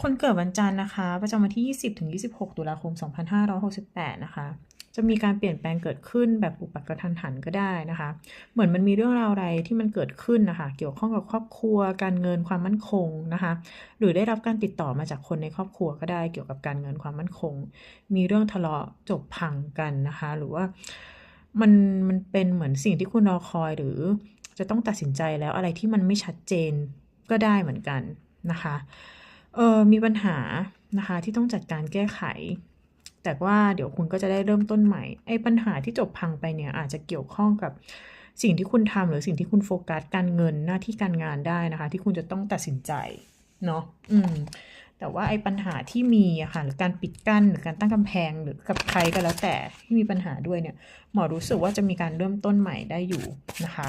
คนเกิดวันจันทร์นะคะ ประจำวันที่ 20ถึง26 ตุลาคม 2568 นะคะ จะมีการเปลี่ยนแปลงเกิดขึ้นแบบอุปักระทันหันก็ได้นะคะ เหมือนมันมีเรื่องราวอะไรที่มันเกิดขึ้นนะคะ เกี่ยวข้องกับครอบครัว การเงินความมั่นคงนะคะ หรือได้รับการติดต่อมาจากคนในครอบครัวก็ได้ เกี่ยวกับการเงินความมั่นคง มีเรื่องทะเลาะจบพังกันนะคะ หรือว่ามันมันเป็นเหมือนสิ่งที่คุณรอคอยหรือจะต้องตัดสินใจแล้วอะไรที่มันไม่ชัดเจนก็ได้เหมือนกันนะคะ เออมีปัญหานะคะที่ต้องจัดการแก้ไข แต่ว่าเดี๋ยวคุณก็จะได้เริ่มต้นใหม่ไอ้ปัญหาที่จบพังไปเนี่ยอาจจะเกี่ยวข้องกับสิ่งที่คุณทำหรือสิ่งที่คุณโฟกัสการเงินหน้าที่การงานได้นะคะ ที่คุณจะต้องตัดสินใจเนาะอืมแต่ว่าไอ้ปัญหาที่มีอะค่ะหรือการปิดกั้นหรือการตั้งกำแพงหรือกับใครก็แล้วแต่ที่มีปัญหาด้วยเนี่ย หมอรู้สึกว่าจะมีการเริ่มต้นใหม่ได้อยู่นะคะ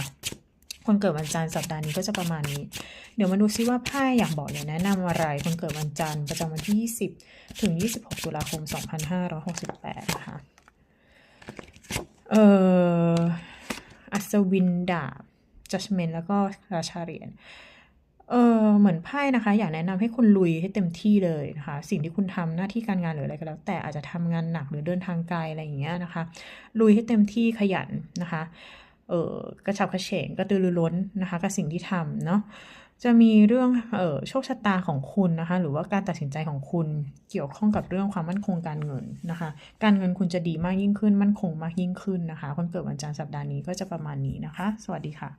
คนเกิดวันจันทร์สัปดาห์นี้ก็จะประมาณนี้ เดี๋ยวมาดูซิว่าไพ่อยากบอกเนี่ยแนะนำอะไร คนเกิดวันจันทร์ประจำวันที่ 20 ถึง 26 ตุลาคม 2568 นะคะ เอ่อ อัศวินดาบ judgment แล้วก็ราชาเหรียญเออเหมือนไพ่นะคะ อยากแนะนำให้คุณลุยให้เต็มที่เลยนะคะ สิ่งที่คุณทำหน้าที่การงานหรืออะไรก็แล้ว แต่อาจจะทำงานหนักหรือเดินทางไกลอะไรอย่างเงี้ยนะคะ ลุยให้เต็มที่ขยันนะคะ เออกระฉับกระเฉงกระตือรือร้นนะคะกับสิ่งที่ทำเนาะจะมีเรื่องเออโชคชะตาของคุณนะคะ หรือว่าการตัดสินใจของคุณเกี่ยวข้องกับเรื่องความมั่นคงการเงินนะคะ การเงินคุณจะดีมากยิ่งขึ้น มั่นคงมากยิ่งขึ้นนะคะ คนเกิดวันจันทร์สัปดาห์นี้ก็จะประมาณนี้นะคะ สวัสดีค่ะ